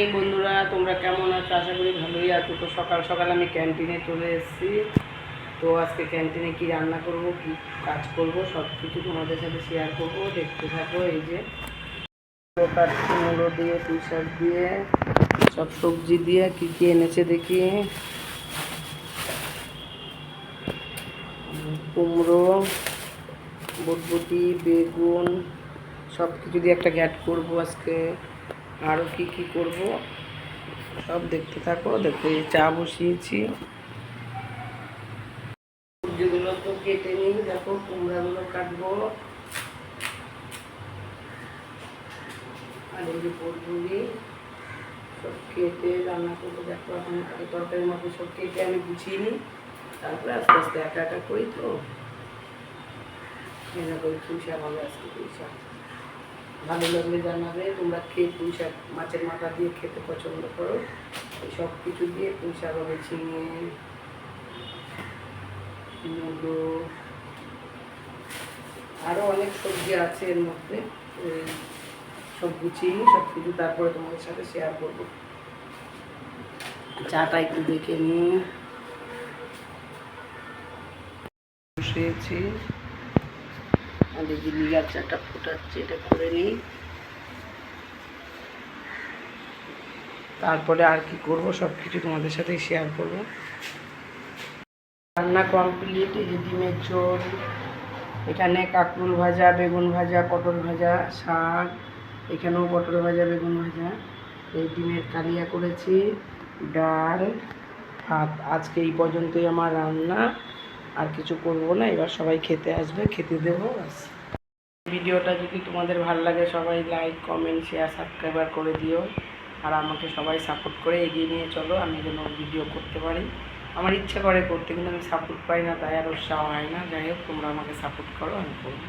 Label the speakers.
Speaker 1: এই বন্ধুরা, তোমরা কেমন আছো? আশা করি ভালোই আছো। তো সকাল সকাল আমি ক্যান্টিনে চলে এসেছি। তো আজকে ক্যান্টিনে কি রান্না করব, কি কাজ করব সব কিছু তোমাদের সাথে শেয়ার করব। দেখতে থাকো এই যে কাটছি মুড়ো দিয়ে টি দিয়ে, সব সবজি দিয়ে কি কি এনেছে দেখি। কুমড়ো বটবটি বেগুন সব কিছু দিয়ে একটা গ্যাট করব আজকে। আরও কি কি করব? সব দেখতে থাকো, দেখো, এই চা বসিয়েছি। সবজিগুলো তো কেটে নিই, দেখো, কুমড়াগুলো কাটবো। আর এই যে পটগুলি সব কেটে রান্না করব। দেখো, এখন আগে তরকারির মতো সব কেটে আমি গুছিয়ে নিই। তারপরে আস্তে আস্তে একা একা করি তো। এনে করি পুঁই শাক হবে আজকে পুঁই শাক ভালো লাগলে জানাবে। তোমরা খেয়ে পুঁই শাক, মাছের মাথা দিয়ে খেতে পছন্দ করো। সব কিছু দিয়ে পুঁই শাক হবে ঝিঙে, মুলো আরও অনেক সবজি আছে এর মধ্যে। সব গুছিয়ে সব কিছু তারপরে তোমাদের সাথে শেয়ার করব। চাটা একটু দেখে নিই বসিয়েছি আর যে লিগার চাটা ফোটাচ্ছে, এটা করে নিই। তারপরে আর কি করব সব কিছু তোমাদের সাথে শেয়ার করব। রান্না কমপ্লিট এই ডিমের ঝোল, এখানে কাঁকরুল ভাজা, বেগুন ভাজা, পটল ভাজা, শাক, এখানেও পটল ভাজা, বেগুন ভাজা। এই ডিমের কালিয়া করেছি, ডাল। আজকে এই পর্যন্তই আমার রান্না। আর কিছু করব না, এবার সবাই খেতে আসবে, খেতে দেবো। ভিডিওটা যদি তোমাদের ভালো লাগে, সবাই লাইক কমেন্ট শেয়ার সাবস্ক্রাইবার করে দিও। আর আমাকে সবাই সাপোর্ট করে এগিয়ে নিয়ে চলো, আমি যেন ভিডিও করতে পারি। আমার ইচ্ছা করে করতে, কিন্তু আমি সাপোর্ট পাই না, তাই আর উৎসাহ হয় না। যাই হোক, তোমরা আমাকে সাপোর্ট করো, আমি করব।